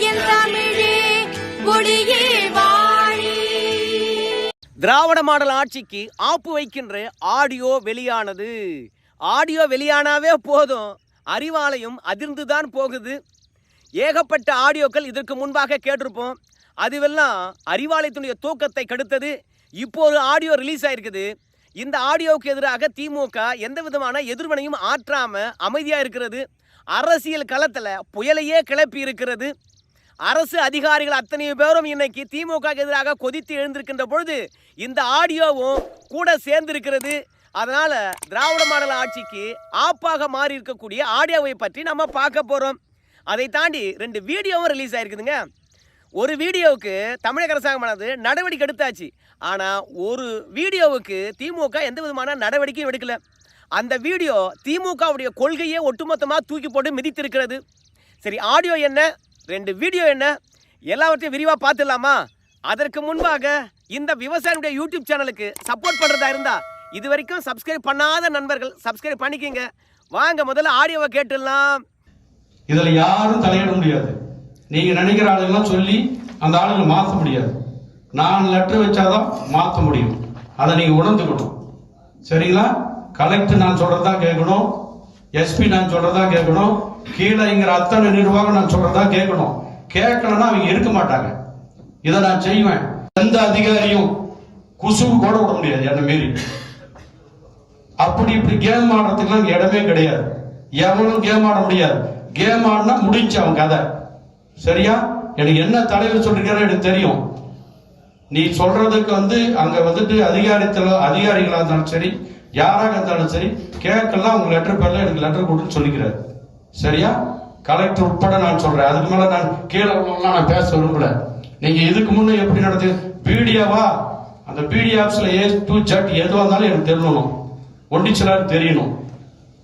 என் தமிழே மொழியே வாழி. திராவிட மாடல் ஆட்சிக்கு ஆப்பு வைக்கின்ற ஆடியோ வெளியானது. ஆடியோ வெளியானாவே போதும். அறிவாலயம் அதிர்ந்துதான் போகுது. ஏகப்பட்ட ஆடியோக்கள் இதற்கு முன்பாக கேட்டிருப்போம். அதுவெல்லாம் அறிவாலயத்தினுடைய தூக்கத்தை கெடுத்தது. இப்போ ஒரு ஆடியோ ரிலீஸ் ஆயிருக்குது. இந்த ஆடியோவுக்கு எதிராக திமுக எந்த விதமான எதிர்வினையும் ஆற்றாம அமைதியா இருக்கிறது. அரசியல் களத்துல புயலையே கிளப்பி இருக்கிறது. அரசு அதிகாரிகள் அத்தனை பேரும் இன்னைக்கு திமுக எதிராக கொதித்து எழுந்திருக்கின்ற பொழுது இந்த ஆடியோவும் கூட சேர்ந்திருக்கிறது. அதனால திராவிட மாடல் ஆட்சிக்கு ஆப்பாக மாறி இருக்கக்கூடிய ஆடியோவை பற்றி நம்ம பார்க்க போகிறோம் அதை தாண்டி ரெண்டு வீடியோவும் ரிலீஸ் ஆயிருக்குதுங்க. ஒரு வீடியோவுக்கு தமிழக அரசாங்கமானது நடவடிக்கை எடுத்தாச்சு. ஆனால் ஒரு வீடியோவுக்கு திமுக எந்த விதமான நடவடிக்கையும் எடுக்கலை. அந்த வீடியோ திமுகவுடைய கொள்கையே ஒட்டுமொத்தமாக தூக்கி போட்டு மிதித்திருக்கிறது. சரி ஆடியோ என்ன? ரெண்டு வீடியோ என்ன? எல்லாவற்றையும் விரிவாக பார்த்துடலாமா? அதற்கு முன்பாக இந்த விவசாயியுடைய யூடியூப் சேனலுக்கு சப்போர்ட் பண்ணுறதா இருந்தால் இது வரைக்கும் சப்ஸ்கிரைப் பண்ணாத நண்பர்கள் சப்ஸ்கிரைப் பண்ணிக்கங்க. வாங்க முதல்ல ஆடியோவை கேட்டுடலாம். இதில் யாரும் தலையிட முடியாது. நீங்கள் நினைக்கிற ஆளுங்கெல்லாம் சொல்லி அந்த ஆளுங்களை மாற்ற முடியாது. நான் லெட்டர் வச்சாதான் மாற்ற முடியும். அதை நீங்கள் உணர்ந்துக்கணும். சரிங்களா? கலெக்டர் நான் சொல்கிறதா கேட்கணும். எஸ்பி நான் சொல்கிறதா கேட்கணும். கீழே இங்கிற அத்தனை நிர்வாகம் நான் சொல்றதா கேட்கணும். கேட்கலன்னா அவங்க இருக்க மாட்டாங்க. இதை நான் செய்வேன். எந்த அதிகாரியும் குசுவு கூட விட முடியாது என்ன மீறி. அப்படி இப்படி கேம் ஆடுறதுக்குலாம் இடமே கிடையாது. எவனும் கேம் ஆட முடியாது. கேம் ஆடினா முடிஞ்சு அவன் கதை. சரியா? எனக்கு என்ன தலைவர் சொல்லிருக்காரு எனக்கு தெரியும். நீ சொல்றதுக்கு வந்து அங்க வந்துட்டு அதிகாரத்தில் அதிகாரிகளா இருந்தாலும் சரி யாராக இருந்தாலும் சரி கேட்கலாம் உங்க லெட்டர் பேர்ல எனக்கு லெட்டர் கொடுன்னு சொல்லிக்கிறாரு. சரியா? கலெக்டர் உட்பட நான் சொல்றேன். அதுக்கு மேல நான் கீழே நான் பேச விரும்பல. நீங்க இதுக்கு முன்ன எப்படி நடந்து பிடிஓவா அந்த பிடி ஆப்ஸ்ல ஏ டு ஜட் எதுவாக இருந்தாலும் எனக்கு தெரியணும். ஒண்டிச்சலார் தெரியணும்.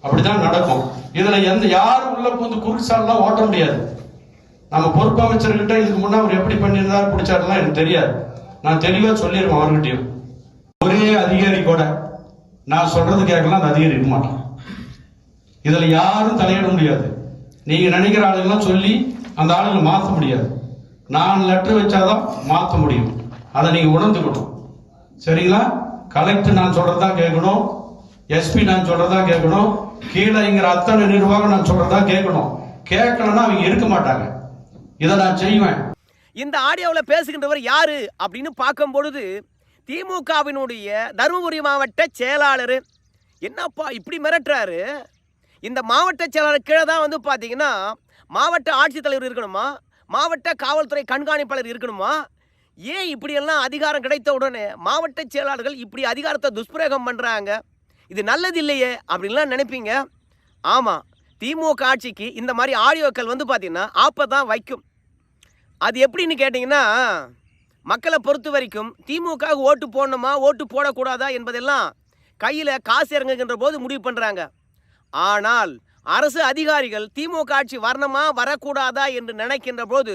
அப்படிதான் நடக்கும். இதுல எந்த யாரும் உள்ள புகுந்து குறுக்கு ஓட்ட முடியாது. நம்ம பொறுப்பு அமைச்சர்கிட்ட இதுக்கு முன்னே அவர் எப்படி பண்ணியிருந்தாரு பிடிச்சாருலாம் எனக்கு தெரியாது. நான் தெளிவா சொல்லிடுவேன் அவர்கிட்டயும். ஒரே அதிகாரி கூட நான் சொல்றது கேட்கலாம் அந்த அதிகாரி இருக்க மாட்டேன். இதில் யாரும் தலையிட முடியாது. நீங்கள் நினைக்கிற ஆளுங்கெல்லாம் சொல்லி அந்த ஆளுங்களை மாற்ற முடியாது. நான் லெட்டர் வச்சாதான் மாற்ற முடியும். அதை நீங்கள் உணர்ந்துக்கணும். சரிங்களா? கலெக்டர் நான் சொல்கிறதா கேட்கணும். எஸ்பி நான் சொல்கிறதா கேட்கணும். கீழேங்கிற அத்தனை நிர்வாகம் நான் சொல்கிறதா கேட்கணும். கேட்கலன்னா அவங்க இருக்க மாட்டாங்க. இதை நான் செய்வேன். இந்த ஆடியோவில் பேசுகின்றவர் யாரு அப்படின்னு பார்க்கும் பொழுது திமுகவினுடைய தருமபுரி மாவட்ட செயலாளர். என்னப்பா இப்படி மிரட்டுறாரு? இந்த மாவட்ட செயலாளர் கீழே தான் வந்து பார்த்தீங்கன்னா மாவட்ட ஆட்சித்தலைவர் இருக்கணுமா? மாவட்ட காவல்துறை கண்காணிப்பாளர் இருக்கணுமா? ஏன் இப்படியெல்லாம் அதிகாரம் கிடைத்த உடனே மாவட்ட செயலாளர்கள் இப்படி அதிகாரத்தை துஷ்பிரயோகம் பண்ணுறாங்க இது நல்லது இல்லையே அப்படின்லாம் நினைப்பீங்க? ஆமாம் திமுக ஆட்சிக்கு இந்த மாதிரி ஆடியோக்கள் வந்து பார்த்திங்கன்னா ஆப்பை தான் வைக்கும். அது எப்படின்னு கேட்டிங்கன்னா மக்களை பொறுத்த வரைக்கும் திமுக ஓட்டு போடணுமா? ஓட்டு போடக்கூடாதா? என்பதெல்லாம் கையில் காசு இறங்குகின்ற போது முடிவு பண்ணுறாங்க ஆனால் அரசு அதிகாரிகள் திமுக ஆட்சி வரணுமா வரக்கூடாதா என்று நினைக்கின்ற போது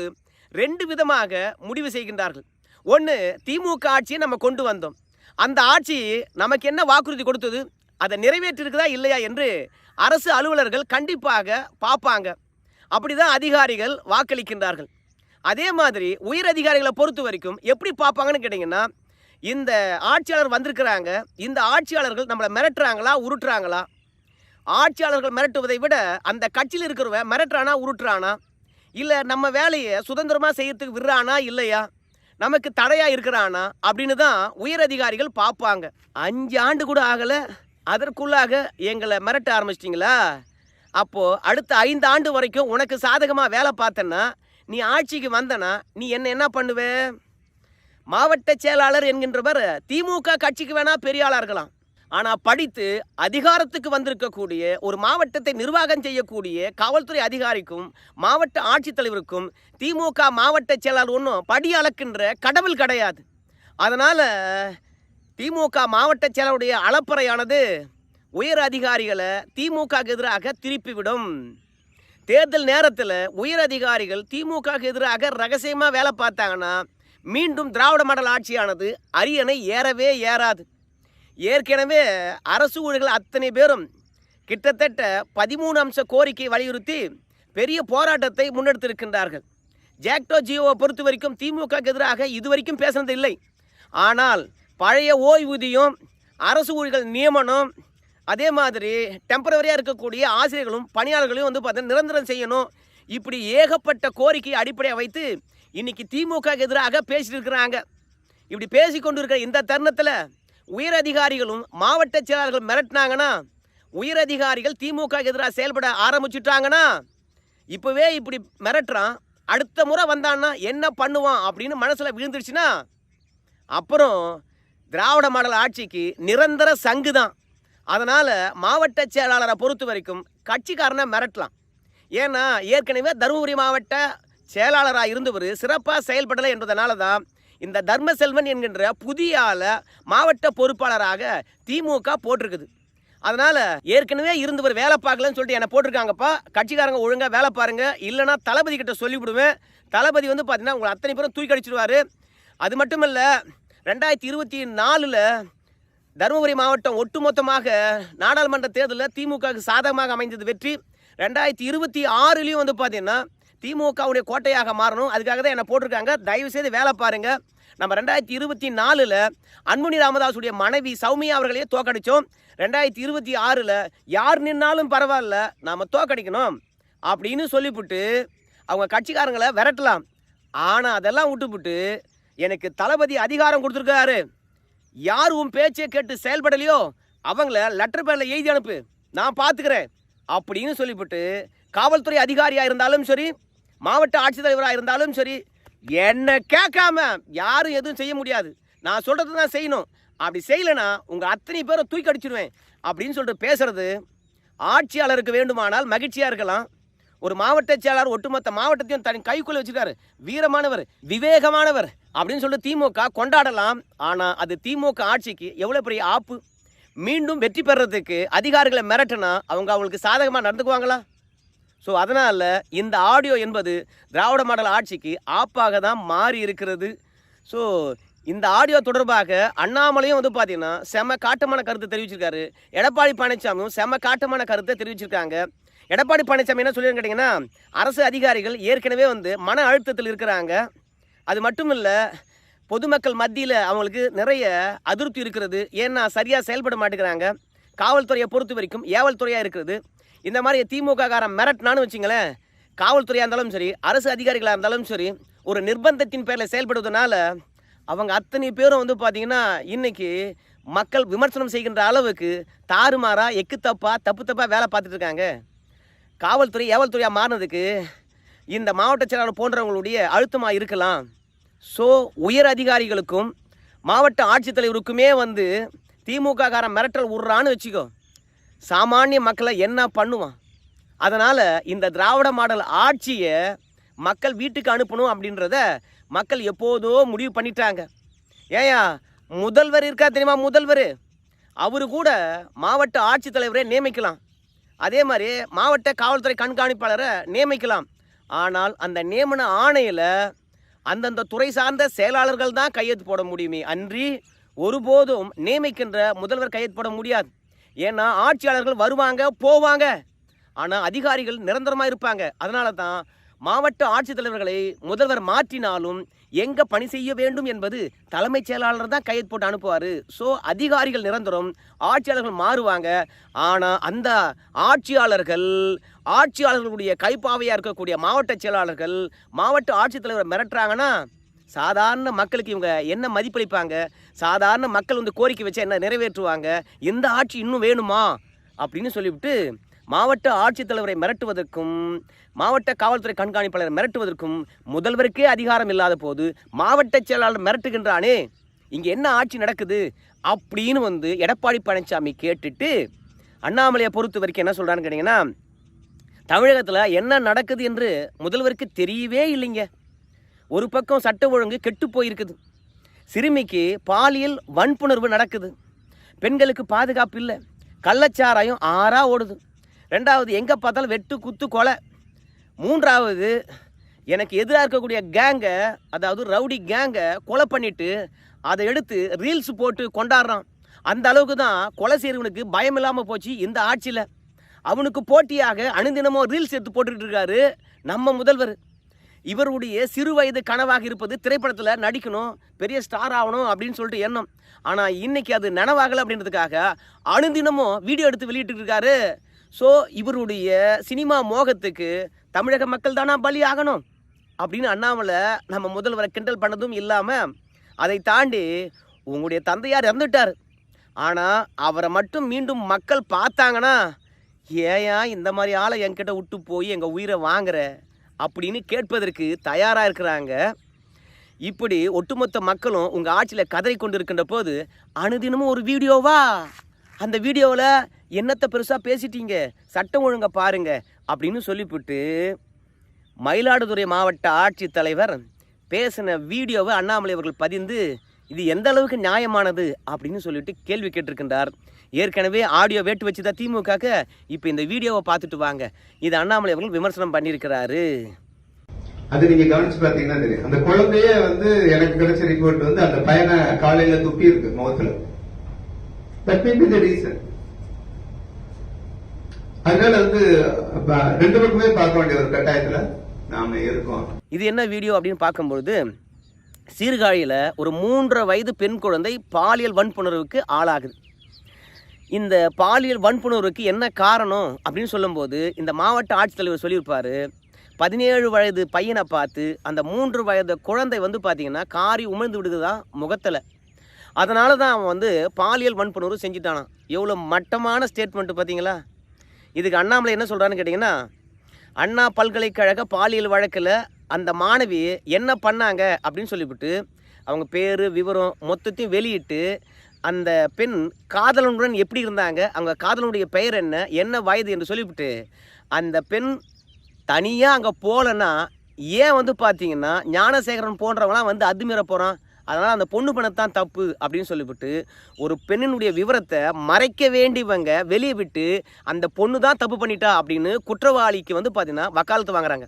ரெண்டு விதமாக முடிவு செய்கின்றார்கள். ஒன்று திமுக ஆட்சியை நம்ம கொண்டு வந்தோம். அந்த ஆட்சி நமக்கு என்ன வாக்குறுதி கொடுத்தது? அதை நிறைவேற்றிருக்குதா இல்லையா என்று அரசு அலுவலர்கள் கண்டிப்பாக பார்ப்பாங்க. அப்படி தான் அதிகாரிகள் வாக்களிக்கின்றார்கள். அதே மாதிரி உயர் அதிகாரிகளை பொறுத்த வரைக்கும் எப்படி பார்ப்பாங்கன்னு கேட்டிங்கன்னா இந்த ஆட்சியாளர் வந்திருக்கிறாங்க இந்த ஆட்சியாளர்கள் நம்மளை மிரட்டுறாங்களா உருட்டுறாங்களா ஆட்சியாளர்கள் மிரட்டுவதை விட அந்த கட்சியில் இருக்கிறவன் மிரட்டுறானா உருட்டுறானா? இல்லை நம்ம வேலையை சுதந்திரமாக செய்யறதுக்கு விடுறானா இல்லையா? நமக்கு தடையாக இருக்கிறானா? அப்படின்னு தான் உயர் அதிகாரிகள் பார்ப்பாங்க. அஞ்சு ஆண்டு கூட ஆகலை. அதற்குள்ளாக எங்களை மிரட்ட ஆரம்பிச்சிட்டிங்களா? அப்போது அடுத்த ஐந்து ஆண்டு வரைக்கும் உனக்கு சாதகமாக வேலை பார்த்தேன்னா நீ ஆட்சிக்கு வந்தனா நீ என்ன என்ன பண்ணுவே? மாவட்ட செயலாளர் என்கின்றவர் திமுக கட்சிக்கு வேணால் பெரிய இருக்கலாம். ஆனால் படித்து அதிகாரத்துக்கு வந்திருக்கக்கூடிய ஒரு மாவட்டத்தை நிர்வாகம் செய்யக்கூடிய காவல்துறை அதிகாரிக்கும் மாவட்ட ஆட்சித்தலைவருக்கும் திமுக மாவட்ட செயலாளர் ஒன்றும் படி அளக்கின்ற கடவுள் கிடையாது. அதனால் திமுக மாவட்ட செயலருடைய அளப்பறையானது உயர் அதிகாரிகளை திமுகவுக்கு எதிராக திருப்பிவிடும். தேர்தல் நேரத்தில் உயர் அதிகாரிகள் திமுகவுக்கு எதிராக ரகசியமாக வேலை பார்த்தாங்கன்னா மீண்டும் திராவிட மாடல் ஆட்சியானது அரியணை ஏறவே ஏறாது. ஏற்கனவே அரசு ஊழியர்கள் அத்தனை பேரும் கிட்டத்தட்ட பதிமூணு அம்ச கோரிக்கை வலியுறுத்தி பெரிய போராட்டத்தை முன்னெடுத்திருக்கின்றார்கள். ஜாக்டோ ஜியோவை பொறுத்த வரைக்கும் திமுகவுக்கு எதிராக இதுவரைக்கும் பேசுனது இல்லை. ஆனால் பழைய ஓய்வூதியம் அரசு ஊழியர்கள் நியமனம் அதே மாதிரி டெம்பரவரியாக இருக்கக்கூடிய ஆசிரியர்களும் பணியாளர்களையும் வந்து பார்த்தீங்கன்னா நிரந்தரம் செய்யணும். இப்படி ஏகப்பட்ட கோரிக்கையை அடிப்படையாக வைத்து இன்னைக்கு திமுக எதிராக பேசிட்டு இருக்கிறாங்க. இப்படி பேசி கொண்டு இருக்கிற இந்த தருணத்தில் உயர் அதிகாரிகளும் மாவட்ட செயலாளர்கள் மிரட்டினாங்கன்னா உயர் அதிகாரிகள் திமுக எதிராக செயல்பட ஆரம்பிச்சுட்டாங்கன்னா இப்போவே இப்படி மிரட்டுறான் அடுத்த முறை வந்தான்னா என்ன பண்ணுவான் அப்படின்னு மனசில் விழுந்துருச்சுன்னா அப்புறம் திராவிட மாடல் ஆட்சிக்கு நிரந்தர சங்கு தான். அதனால் மாவட்ட செயலாளரை பொறுத்த வரைக்கும் கட்சிக்காரனை மிரட்டலாம். ஏன்னா ஏற்கனவே தருமபுரி மாவட்ட செயலாளராக இருந்தவர் சிறப்பாக செயல்படலை என்பதனால தான் இந்த தர்மசெல்வன் என்கின்ற புதிய ஆளை மாவட்ட பொறுப்பாளராக திமுக போட்டிருக்குது. அதனால் ஏற்கனவே இருந்தவர் வேலை பார்க்கலன்னு சொல்லிட்டு என்னை போட்டிருக்காங்கப்பா. கட்சிக்காரங்க ஒழுங்காக வேலை பாருங்க. இல்லைன்னா தளபதி கிட்ட சொல்லிவிடுவேன். தளபதி வந்து பார்த்தீங்கன்னா உங்களை அத்தனை பேரும் தூக்கி அடிச்சிருவாரு. அது மட்டும் இல்லை ரெண்டாயிரத்தி இருபத்தி நாலில் தருமபுரி மாவட்டம் ஒட்டுமொத்தமாக நாடாளுமன்ற தேர்தலில் திமுகவுக்கு சாதகமாக அமைந்தது வெற்றி. ரெண்டாயிரத்தி இருபத்தி ஆறுலேயும் வந்து பார்த்தீங்கன்னா திமுகவுடைய கோட்டையாக மாறணும். அதுக்காக தான் என்னை போட்டிருக்காங்க. தயவு செய்து வேலை பாருங்க. நம்ம ரெண்டாயிரத்தி இருபத்தி நாலில் அன்புனி ராமதாஸுடைய மனைவி சௌமியா அவர்களையே தோக்கடிச்சோம் ரெண்டாயிரத்தி இருபத்தி ஆறில் யார் நின்னாலும் பரவாயில்ல நாம் தோக்கடிக்கணும் அப்படின்னு சொல்லிவிட்டு அவங்க கட்சிக்காரங்களை விரட்டலாம். ஆனால் அதெல்லாம் விட்டுப்புட்டு எனக்கு தளபதி அதிகாரம் கொடுத்துருக்காரு. யார் உன் பேச்சை கேட்டு செயல்படலையோ அவங்கள லெட்டர் பேரில் எழுதி அனுப்பு. நான் பார்த்துக்கிறேன் அப்படின்னு சொல்லிவிட்டு காவல்துறை அதிகாரியாக இருந்தாலும் சரி மாவட்ட ஆட்சித்தலைவராக இருந்தாலும் சரி என்னை கேட்காம யாரும் எதுவும் செய்ய முடியாது. நான் சொல்கிறது தான் செய்யணும். அப்படி செய்யலைன்னா உங்கள் அத்தனை பேரை தூக்கி அடிச்சிடுவேன் அப்படின்னு சொல்லிட்டு பேசுகிறது ஆட்சியாளருக்கு வேண்டுமானால் மகிழ்ச்சியாக இருக்கலாம். ஒரு மாவட்ட செயலாளர் ஒட்டுமொத்த மாவட்டத்தையும் தன் கைக்குள்ளே வச்சுருக்காரு. வீரமானவர் விவேகமானவர் அப்படின்னு சொல்லிட்டு திமுக கொண்டாடலாம். ஆனால் அது திமுக ஆட்சிக்கு எவ்வளோ பெரிய ஆப்பு? மீண்டும் வெற்றி பெறதுக்கு அதிகாரிகளை மிரட்டினா அவங்க அவங்களுக்கு சாதகமாக நடந்துக்குவாங்களா? ஸோ அதனால் இந்த ஆடியோ என்பது திராவிட மாடல் ஆட்சிக்கு ஆப்பாக தான் மாறி இருக்கிறது. ஸோ இந்த ஆடியோ தொடர்பாக அண்ணாமலையும் வந்து பார்த்தீங்கன்னா செம காட்டமான கருத்தை தெரிவிச்சிருக்காரு. எடப்பாடி பழனிசாமியும் செம காட்டமான கருத்தை தெரிவிச்சிருக்காங்க. எடப்பாடி பழனிசாமி என்ன சொல்லியிருன்னு கேட்டிங்கன்னா அரசு அதிகாரிகள் ஏற்கனவே வந்து மன அழுத்தத்தில் இருக்கிறாங்க. அது மட்டும் இல்லை பொதுமக்கள் மத்தியில் அவங்களுக்கு நிறைய அதிருப்தி இருக்கிறது. ஏன்னா சரியாக செயல்பட மாட்டேங்கிறாங்க. காவல்துறையை பொறுத்த வரைக்கும் ஏவல் துறையாக இருக்கிறது. இந்த மாதிரி திமுக காரன் மிரட்டினான்னு வச்சுங்களேன் காவல்துறையாக இருந்தாலும் சரி அரசு அதிகாரிகளாக இருந்தாலும் சரி ஒரு நிர்பந்தத்தின் பேரில் செயல்படுவதனால அவங்க அத்தனை பேரும் வந்து பார்த்திங்கன்னா இன்னைக்கு மக்கள் விமர்சனம் செய்கின்ற அளவுக்கு தாறுமாறாக எக்கு தப்பாக தப்பு தப்பாக வேலை பார்த்துட்டு இருக்காங்க. காவல்துறை ஏவல்துறையாக மாறினதுக்கு இந்த மாவட்ட செயலாளர் போன்றவங்களுடைய அழுத்தமாக இருக்கலாம். ஸோ உயர் அதிகாரிகளுக்கும் மாவட்ட ஆட்சித்தலைவருக்குமே வந்து திமுக காரன் மிரட்டல் விட்றான்னு வச்சுக்கோ. சாமானிய மக்களை என்ன பண்ணுவான்? அதனால் இந்த திராவிட மாடல் ஆட்சியை மக்கள் வீட்டுக்கு அனுப்பணும் அப்படின்றத மக்கள் எப்போதோ முடிவு பண்ணிட்டாங்க. ஏயா முதல்வர் இருக்கா தெரியுமா? முதல்வர். அவரு கூட மாவட்ட ஆட்சித்தலைவரை நியமிக்கலாம். அதே மாதிரி மாவட்ட காவல்துறை கண்காணிப்பாளரை நியமிக்கலாம். ஆனால் அந்த நியமன ஆணையில் அந்தந்த துறை சார்ந்த செயலாளர்கள் தான் கையெழுத்து போட முடியுமே அன்றி ஒருபோதும் நியமிக்கின்ற முதல்வர் கையெழுத்து போட முடியாது. ஏன்னா ஆட்சியாளர்கள் வருவாங்க போவாங்க. ஆனால் அதிகாரிகள் நிரந்தரமாக இருப்பாங்க. அதனால தான் மாவட்ட ஆட்சித்தலைவர்களை முதல்வர் மாற்றினாலும் எங்கே பணி செய்ய வேண்டும் என்பது தலைமைச் செயலாளர் தான் கையெழுத்து போட்டு அனுப்புவார். ஸோ அதிகாரிகள் நிரந்தரம் ஆட்சியாளர்கள் மாறுவாங்க. ஆனால் அந்த ஆட்சியாளர்கள் ஆட்சியாளர்களுடைய கைப்பாவையாக இருக்கக்கூடிய மாவட்ட செயலாளர்கள் மாவட்ட ஆட்சித்தலைவரை மிரட்டுறாங்கன்னா சாதாரண மக்களுக்கு இவங்க என்ன மதிப்பளிப்பாங்க? சாதாரண மக்கள் வந்து கோரிக்கை வச்சா என்ன நிறைவேற்றுவாங்க? இந்த ஆட்சி இன்னும் வேணுமா? அப்படின்னு சொல்லிவிட்டு மாவட்ட ஆட்சித்தலைவரை மிரட்டுவதற்கும் மாவட்ட காவல்துறை கண்காணிப்பாளரை மிரட்டுவதற்கும் முதல்வருக்கே அதிகாரம் இல்லாத போது மாவட்ட செயலாளர் மிரட்டுகின்றானே இங்கே என்ன ஆட்சி நடக்குது? அப்படின்னு வந்து எடப்பாடி பழனிசாமி கேட்டுட்டு அண்ணாமலையை பொறுத்த வரைக்கும் என்ன சொல்கிறான்னு கேட்டிங்கன்னா தமிழகத்தில் என்ன நடக்குது என்று முதல்வருக்கு தெரியவே இல்லைங்க. ஒரு பக்கம் சட்ட ஒழுங்கு கெட்டு போயிருக்குது. சிறுமிக்கு பாலியல் வன்புணர்வு நடக்குது. பெண்களுக்கு பாதுகாப்பு இல்லை. கள்ளச்சாராயம் ஆறாக ஓடுது. ரெண்டாவது எங்கே பார்த்தாலும் வெட்டு குத்து கொலை. மூன்றாவது எனக்கு எதிராக இருக்கக்கூடிய கேங்கை அதாவது ரவுடி கேங்கை கொலை பண்ணிவிட்டு அதை எடுத்து ரீல்ஸ் போட்டு கொண்டாடுறான். அந்த அளவுக்கு தான் கொலை செய்கிறவனுக்கு பயம் இல்லாமல் போச்சு இந்த ஆட்சியில். அவனுக்கு போட்டியாக அணுதினமோ ரீல்ஸ் எடுத்து போட்டுக்கிட்டு இருக்காரு நம்ம முதல்வர். இவருடைய சிறு வயது கனவாக இருப்பது திரைப்படத்தில் நடிக்கணும் பெரிய ஸ்டார் ஆகணும் அப்படின்னு சொல்லிட்டு எண்ணம். ஆனால் இன்னைக்கு அது நனவாகலை அப்படின்றதுக்காக அணுதினமும் வீடியோ எடுத்து வெளியிட்டு இருக்காரு. ஸோ இவருடைய சினிமா மோகத்துக்கு தமிழக மக்கள் தானா பலி ஆகணும் அப்படின்னு அண்ணாமலை நம்ம முதல்வரை கிண்டல் பண்ணதும் இல்லாமல் அதை தாண்டி உங்களுடைய தந்தையார் இறந்துட்டார். ஆனால் அவரை மட்டும் மீண்டும் மக்கள் பார்த்தாங்கன்னா ஏயா இந்த மாதிரி ஆளை என்கிட்ட விட்டு போய் எங்கள் உயிரை வாங்குற? அப்படின்னு கேட்பதற்கு தயாராக இருக்கிறாங்க. இப்படி ஒட்டுமொத்த மக்களும் உங்கள் ஆட்சியில் கதறி கொண்டு இருக்கின்ற போது அனுதினமும் ஒரு வீடியோவா? அந்த வீடியோவில் என்னத்தை பெருசாக பேசிட்டீங்க? சட்டம் ஒழுங்கை பாருங்கள் அப்படின்னு சொல்லிவிட்டு மயிலாடுதுறை மாவட்ட ஆட்சித்தலைவர் பேசின வீடியோவை அண்ணாமலை அவர்கள் பதிந்து இது எந்த அளவுக்கு நியாயமானது அப்படின்னு சொல்லிட்டு கேள்வி கேட்டிருக்கின்றார். ஏற்கனவே ஆடியோ வேட்டு வச்சு தான் திமுகக்கு இப்போ இந்த வீடியோவை பார்த்துட்டு வாங்க. இது அண்ணாமலை அவர்கள் விமர்சனம் பண்ணியிருக்கிறாரு. அது நீங்க கவனிச்சு பாத்தீங்கன்னா தெரியும். அந்த குழந்தையே வந்து எனக்கு கிடைச்ச ரிப்போர்ட் வந்து அந்த பையனை காலையில துப்பி இருக்கு முகத்துல அதனால வந்து ரெண்டு பக்கமே பார்க்க வேண்டிய ஒரு கட்டாயத்துல நாம இருக்கோம். இது என்ன வீடியோ அப்படின்னு பார்க்கும்பொழுது சீர்காழியில் ஒரு மூன்றரை வயது பெண் குழந்தை பாலியல் வன்புணர்வுக்கு ஆளாகுது. இந்த பாலியல் வன்புணர்வுக்கு என்ன காரணம் அப்படின்னு சொல்லும்போது இந்த மாவட்ட ஆட்சித்தலைவர் சொல்லியிருப்பார் பதினேழு வயது பையனை பார்த்து அந்த மூன்று வயது குழந்தை வந்து பார்த்திங்கன்னா காரி உமிழ்ந்து விடுதுதான் முகத்தில். அதனால தான் அவன் வந்து பாலியல் வன்புணர்வு செஞ்சுட்டானான் எவ்வளோ மட்டமான ஸ்டேட்மெண்ட்டு பார்த்தீங்களா? இதுக்கு அண்ணாமலை என்ன சொல்கிறான்னு கேட்டிங்கன்னா அண்ணா பல்கலைக்கழக பாலியல் வழக்கில் அந்த மாணவி என்ன பண்ணாங்க அப்படின்னு சொல்லிவிட்டு அவங்க பேர் விவரம் மொத்தத்தையும் வெளியிட்டு அந்த பெண் காதலனுடன் எப்படி இருந்தாங்க அவங்க காதலனுடைய பெயர் என்ன என்ன வயது என்று சொல்லிவிட்டு அந்த பெண் தனியாக அங்கே போகலன்னா ஏன் வந்து பார்த்தீங்கன்னா ஞானசேகரன் போன்றவங்களாம் வந்து அத்துமீற போகிறான் அதனால் அந்த பொண்ணு பண்ணத்தான் தப்பு அப்படின்னு சொல்லிவிட்டு ஒரு பெண்ணினுடைய விவரத்தை மறைக்க வேண்டியவங்க வெளியே விட்டு அந்த பொண்ணு தான் தப்பு பண்ணிட்டா அப்படின்னு குற்றவாளிக்கு வந்து பார்த்தீங்கன்னா வக்காலத்து வாங்குறாங்க.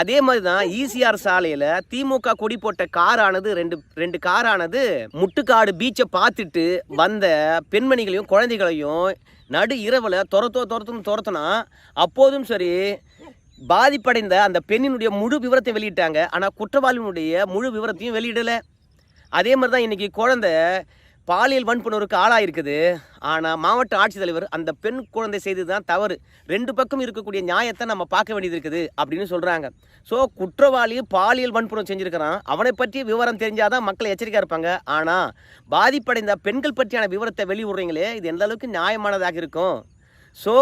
அதே மாதிரி தான் ஈசிஆர் சாலையில் திமுக கொடி போட்ட காரானது ரெண்டு ரெண்டு காரானது முட்டுக்காடு பீச்சை பார்த்துட்டு வந்த பெண்மணிகளையும் குழந்தைகளையும் நடு இரவில் துரத்தோ துரத்தும் துரத்துனா அப்போதும் சரி பாதிப்படைந்த அந்த பெண்ணினுடைய முழு விவரத்தை வெளியிட்டாங்க. ஆனால் குற்றவாளியினுடைய முழு விவரத்தையும் வெளியிடலை. அதே மாதிரி தான் இன்றைக்கி குழந்தை பாலியல் வன்புணர்வுக்கு ஆளாயிருக்குது. ஆனால் மாவட்ட ஆட்சித்தலைவர் அந்த பெண் குழந்தை செய்தது தான் தவறு. ரெண்டு பக்கம் இருக்கக்கூடிய நியாயத்தை நம்ம பார்க்க வேண்டியது இருக்குது அப்படின்னு சொல்கிறாங்க ஸோ குற்றவாளி பாலியல் வன்புணர்வு செஞ்சுருக்கிறான். அவனை பற்றி விவரம் தெரிஞ்சால் தான் மக்கள் எச்சரிக்கையாக இருப்பாங்க. ஆனால் பாதிப்படைந்த பெண்கள் பற்றியான விவரத்தை வெளியிடுறீங்களே இது எந்த அளவுக்கு நியாயமானதாக இருக்கும்? ஸோ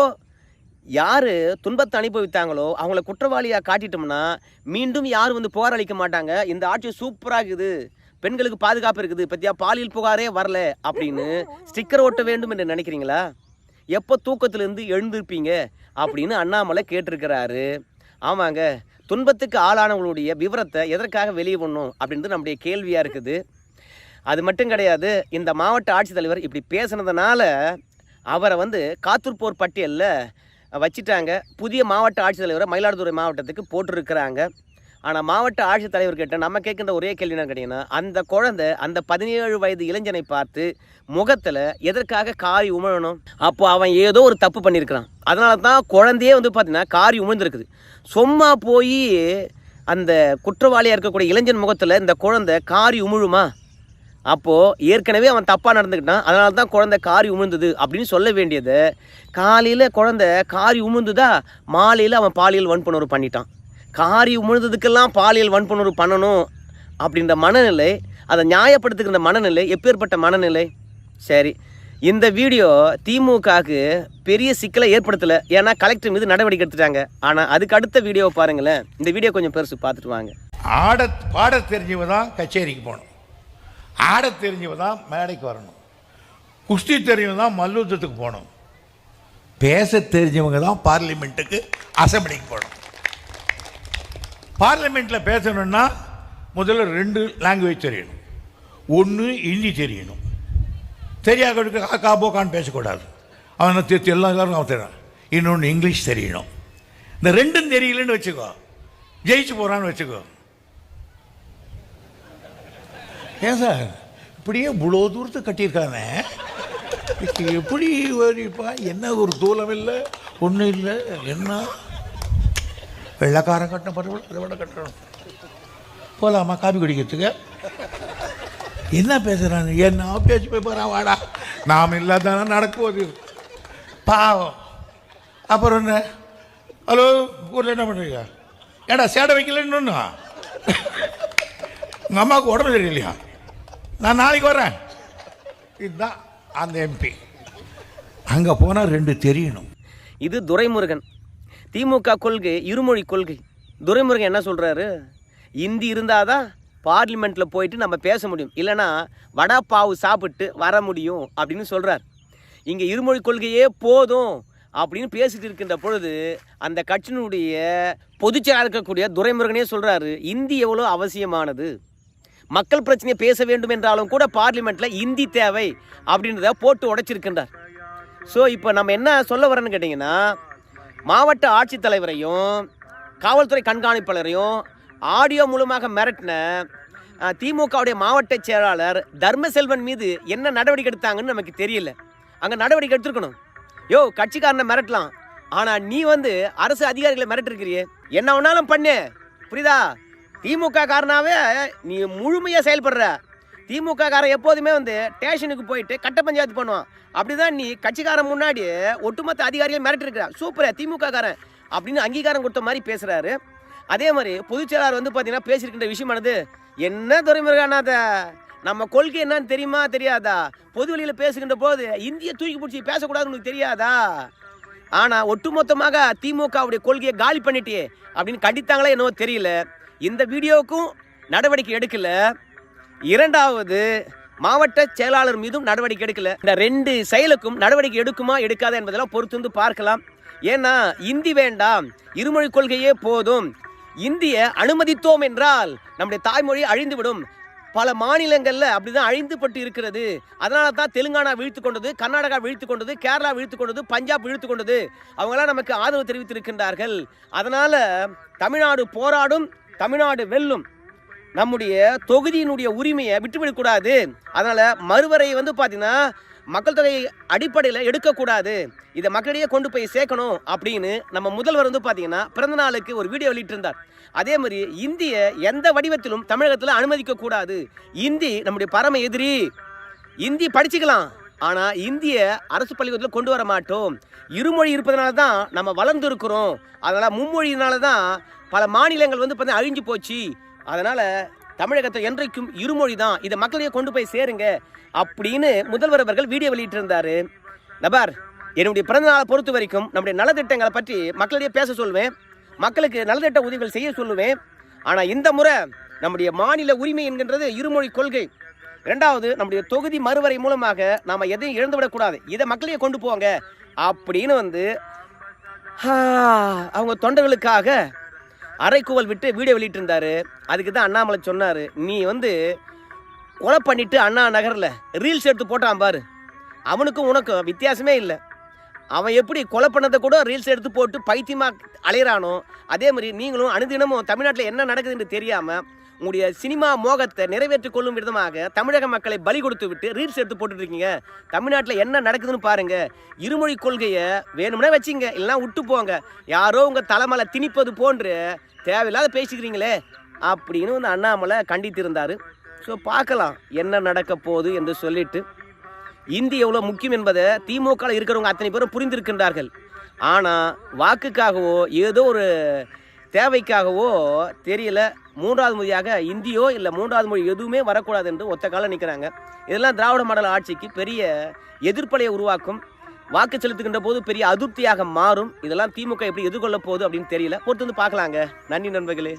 யார் துன்பத்தை அனுபவித்தாங்களோ அவங்கள குற்றவாளியாக காட்டிட்டோம்னா மீண்டும் யாரும் வந்து புகார் அளிக்க மாட்டாங்க. இந்த ஆட்சி சூப்பராக இருக்குது. பெண்களுக்கு பாதுகாப்பு இருக்குது. பத்தியா பாலியல் புகாரே வரல அப்படின்னு ஸ்டிக்கர் ஓட்ட வேண்டும் என்று நினைக்கிறீங்களா? எப்போ தூக்கத்திலேருந்து எழுந்திருப்பீங்க அப்படின்னு அண்ணாமலை கேட்டிருக்கிறாரு. ஆமாங்க. துன்பத்துக்கு ஆளானவங்களுடைய விவரத்தை எதற்காக வெளியே பண்ணும் அப்படின்றது நம்முடைய கேள்வியாக இருக்குது. அது மட்டும் கிடையாது இந்த மாவட்ட ஆட்சித்தலைவர் இப்படி பேசுனதுனால அவரை வந்து காத்திருப்போர் பட்டியலில் வச்சிட்டாங்க. புதிய மாவட்ட ஆட்சித்தலைவரை மயிலாடுதுறை மாவட்டத்துக்கு போட்டிருக்கிறாங்க. ஆனால் மாவட்ட ஆட்சித்தலைவர்கிட்ட நம்ம கேட்குற ஒரே கேள்வி என்ன கேட்டிங்கன்னா அந்த குழந்தை அந்த பதினேழு வயது இளைஞனை பார்த்து முகத்தில் எதற்காக காரி உமிழணும்? அப்போ அவன் ஏதோ ஒரு தப்பு பண்ணியிருக்கிறான். அதனால தான் குழந்தையே வந்து பார்த்தீங்கன்னா காரி உமிழ்ந்திருக்குது. சும்மா போய் அந்த குற்றவாளியாக இருக்கக்கூடிய இளைஞன் முகத்தில் இந்த குழந்தை காரி உமிழுமா? அப்போது ஏற்கனவே அவன் தப்பாக நடந்துக்கிட்டான் அதனால தான் குழந்தை காரி உமிழ்ந்தது அப்படின்னு சொல்ல வேண்டியது காலையில் குழந்தை காரி உமிழ்ந்துதா மாலையில் அவன் பாலியல் வன்புணர்வு பண்ணிட்டான். காரி உமிழ்ந்ததுக்கெல்லாம் பாலியல் வன்புணர்வு பண்ணணும் அப்படின்ற மனநிலை அதை நியாயப்படுத்துகிற மனநிலை எப்பேற்பட்ட மனநிலை? சரி இந்த வீடியோ திமுகவுக்கு பெரிய சிக்கலை ஏற்படுத்தலை. ஏன்னா கலெக்டர் மீது நடவடிக்கை எடுத்துட்டாங்க. ஆனால் அதுக்கு அடுத்த வீடியோவை பாருங்களேன். இந்த வீடியோ கொஞ்சம் பெருசு பார்த்துட்டு வாங்க. ஆட பாட தெரிஞ்சவ தான் கச்சேரிக்கு போகணும். ஆட தெரிஞ்சவ தான் மேடைக்கு வரணும். குஸ்தி தெரிஞ்சவங்க தான் மல்யுத்தத்துக்கு போகணும். பேச தெரிஞ்சவங்க தான் பார்லிமெண்ட்டுக்கு அசம்பிளிக்கு போகணும். பார்லிமெண்ட்டில் பேசணும்னா முதல்ல ரெண்டு லாங்குவேஜ் தெரியணும். ஒன்று ஹிந்தி தெரியணும். தெரியாதவனுக்கு காக்கா போக்கான்னு பேசக்கூடாது. அவனை தேர்த்து எல்லா எல்லாரும் அவன் தெரியும். இன்னொன்று இங்கிலீஷ் தெரியணும். இந்த ரெண்டும் தெரியலன்னு வச்சுக்கோ. ஜெயிச்சு போகிறான்னு வச்சுக்கோ. ஏன் சார்? இப்படியே இவ்வளோ தூரத்தை கட்டியிருக்கானே? எப்படி வரிப்பா என்ன ஒரு தூளம் இல்லை? ஒன்றும் இல்லை. என்ன? வெள்ளக்காரன் கட்டின பரவாயில்ல அதை விட கட்டணும். போகலாமா காபி குடிக்கிறதுக்கு? என்ன பேசுகிறாங்க என்ன? பேச்சு போய் போகிறான் வாடா. நாம் இல்லாதானே நடக்குவது பாவம். அப்புறம் என்ன? ஹலோ ஊரில் என்ன பண்ணுறீங்க ஏடா சேடை வைக்கலன்னு உங்கள் அம்மாவுக்கு உடம்பு சரியில்லையா? நான் நாளைக்கு வரேன். இதுதான் அந்த எம்பி அங்கே போனால் ரெண்டு தெரியணும். இது துரைமுருகன். திமுக கொள்கை இருமொழி கொள்கை. துரைமுருகன் என்ன சொல்கிறாரு இந்தி இருந்தாதான் பார்லிமெண்ட்டில் போயிட்டு நம்ம பேச முடியும். இல்லைன்னா வடா பாவு சாப்பிட்டு வர முடியும் அப்படின்னு சொல்கிறார் இங்கே இருமொழி கொள்கையே போதும் அப்படின்னு பேசிட்டு இருக்கின்ற பொழுது அந்த கட்சியினுடைய பொதுச்செயலாக இருக்கக்கூடிய துரைமுருகனே சொல்கிறாரு இந்தி எவ்வளோ அவசியமானது? மக்கள் பிரச்சனையை பேச வேண்டும் என்றாலும் கூட பார்லிமெண்ட்டில் இந்தி தேவை அப்படின்றத போட்டு உடைச்சிருக்கின்றார். ஸோ இப்போ நம்ம என்ன சொல்ல வரேன்னு கேட்டிங்கன்னா மாவட்ட ஆட்சித்தலைவரையும் காவல்துறை கண்காணிப்பாளரையும் ஆடியோ மூலமாக மிரட்டின திமுகவுடைய மாவட்ட செயலாளர் தர்மசெல்வன் மீது என்ன நடவடிக்கை எடுத்தாங்கன்னு நமக்கு தெரியல. அங்கே நடவடிக்கை எடுத்துருக்கணும். யோ கட்சிக்காரனை மிரட்டலாம். ஆனால் நீ வந்து அரசு அதிகாரிகளை மிரட்டிருக்கிறியே. என்ன வேணாலும் பண்ணு. புரியுதா? திமுக காரனாவே நீ முழுமையாக செயல்படுற. திமுக காரன் எப்போதுமே வந்து ஸ்டேஷனுக்கு போயிட்டு கட்ட பஞ்சாயத்து பண்ணுவான். அப்படிதான் நீ கட்சிக்காரன் முன்னாடி ஒட்டுமொத்த அதிகாரிகள் மிரட்டிருக்கிற சூப்பரே திமுக காரன் அப்படின்னு அங்கீகாரம் கொடுத்த மாதிரி பேசுறாரு. அதே மாதிரி பொதுச்செயலாளர் வந்து பார்த்தீங்கன்னா பேசியிருக்கின்ற விஷயமானது என்ன துறைமுருகானாத நம்ம கொள்கை என்னன்னு தெரியுமா தெரியாதா? பொது வழியில் பேசுகின்ற போது இந்திய தூக்கி பிடிச்சி பேசக்கூடாதுன்னு உனக்கு தெரியாதா? ஆனால் ஒட்டுமொத்தமாக திமுகவுடைய கொள்கையை காலி பண்ணிட்டே அப்படின்னு கண்டித்தாங்களே என்னவோ தெரியல. இந்த வீடியோவுக்கும் நடவடிக்கை எடுக்கலை. இரண்டாவது மாவட்ட செயலாளர் மீதும் நடவடிக்கை எடுக்கல. இந்த ரெண்டு செயலுக்கும் நடவடிக்கை எடுக்குமா எடுக்காதா என்பதெல்லாம் பொறுத்து வந்து பார்க்கலாம். ஏன்னா இந்தி வேண்டாம். இருமொழி கொள்கையே போதும். இந்திய அனுமதித்தோம் என்றால் நம்முடைய தாய்மொழி அழிந்துவிடும். பல மாநிலங்களில் அப்படிதான் அழிந்துபட்டு இருக்கிறது. அதனால தான் தெலுங்கானா வீழ்த்து கொண்டது கர்நாடகா வீழ்த்து கொண்டது கேரளா வீழ்த்து கொண்டது பஞ்சாப் வீழ்த்து கொண்டது. அவங்களாம் நமக்கு ஆதரவு தெரிவித்திருக்கின்றார்கள். அதனால தமிழ்நாடு போராடும் தமிழ்நாடு வெல்லும். நம்முடைய தொகுதியினுடைய உரிமையை விட்டுவிடக்கூடாது. அதனால் மறுவரை வந்து பார்த்தீங்கன்னா மக்கள் தொகை அடிப்படையில் எடுக்கக்கூடாது. இதை மக்களிடையே கொண்டு போய் சேர்க்கணும் அப்படின்னு நம்ம முதல்வர் வந்து பார்த்தீங்கன்னா பிறந்த நாளுக்கு ஒரு வீடியோ வெளியிட்டிருந்தார். அதே மாதிரி இந்திய எந்த வடிவத்திலும் தமிழகத்தில் அனுமதிக்கக்கூடாது. இந்தி நம்முடைய பரம எதிரி. இந்தி படிச்சுக்கலாம். ஆனால் இந்திய அரசு பள்ளிக்கூடத்தில் கொண்டு வர மாட்டோம். இருமொழி இருப்பதனால தான் நம்ம வளர்ந்து இருக்கிறோம் அதனால் மும்மொழியினால தான் பல மாநிலங்கள் வந்து பார்த்தீங்கன்னா அழிஞ்சு போச்சு. அதனால் தமிழகத்தை என்றைக்கும் இருமொழி தான் இதை மக்களையே கொண்டு போய் சேருங்க அப்படின்னு முதல்வர் அவர்கள் வீடியோ வெளியிட்டிருந்தார். நபார் என்னுடைய பிறந்த நாளை பொறுத்த வரைக்கும் நம்முடைய நலத்திட்டங்களை பற்றி மக்களிடையே பேச சொல்வேன். மக்களுக்கு நலத்திட்ட உதவிகள் செய்ய சொல்லுவேன். ஆனால் இந்த முறை நம்முடைய மாநில உரிமை என்கின்றது இருமொழி கொள்கை. ரெண்டாவது நம்முடைய தொகுதி மறுவரை மூலமாக நாம் எதையும் இழந்துவிடக்கூடாது இதை மக்களையே கொண்டு போங்க அப்படின்னு வந்து அவங்க தொண்டர்களுக்காக அரைக்கூவல் விட்டு வீடியோ வெளியிட்டிருந்தாரு. அதுக்கு தான் அண்ணாமலை சொன்னார் நீ வந்து கொலை பண்ணிட்டு அண்ணா நகரில் ரீல்ஸ் எடுத்து போட்டான் பாரு. அவனுக்கும் உனக்கும் வித்தியாசமே இல்லை. அவன் எப்படி கொலை பண்ணதை கூட ரீல்ஸ் எடுத்து போட்டு பைத்தியமாக அலையிறானோ அதே மாதிரி நீங்களும் அனுதினமும் தமிழ்நாட்டில் என்ன நடக்குதுன்னு தெரியாமல் உங்களுடைய சினிமா மோகத்தை நிறைவேற்றிக் கொள்ளும் விதமாக தமிழக மக்களை பலி கொடுத்து விட்டு ரீல்ஸ் எடுத்து போட்டுருக்கீங்க தமிழ்நாட்டில் என்ன நடக்குதுன்னு பாருங்க. இருமொழி கொள்கையை வேணும்னா வச்சுங்க இல்லைன்னா விட்டு போங்க. யாரோ உங்கள் தலைமலை திணிப்பது போன்று தேவையில்லாத பேசிக்கிறீங்களே அப்படின்னு வந்து அண்ணாமலை கண்டித்திருந்தார். ஸோ பார்க்கலாம் என்ன நடக்க போகுது என்று சொல்லிட்டு. இந்தி எவ்வளோ முக்கியம் என்பதை திமுகவில் இருக்கிறவங்க அத்தனை பேரும் புரிந்திருக்கின்றார்கள். ஆனால் வாக்குக்காகவோ ஏதோ ஒரு தேவைக்காகவோ தெரியல மூன்றாவது மொழியாக இந்தியோ இல்லை மூன்றாவது மொழி எதுவுமே வரக்கூடாது என்று ஒத்த காலம் நிற்கிறாங்க இதெல்லாம் திராவிட மாடல் ஆட்சிக்கு பெரிய எதிர்ப்பலையை உருவாக்கும். வாக்கு செலுத்துகின்ற போது பெரிய அதிருப்தியாக மாறும். இதெல்லாம் திமுக எப்படி எதிர்கொள்ள போகுது அப்படின்னு தெரியல. பொறுத்து வந்து பார்க்கலாங்க. நன்றி நண்பர்களே.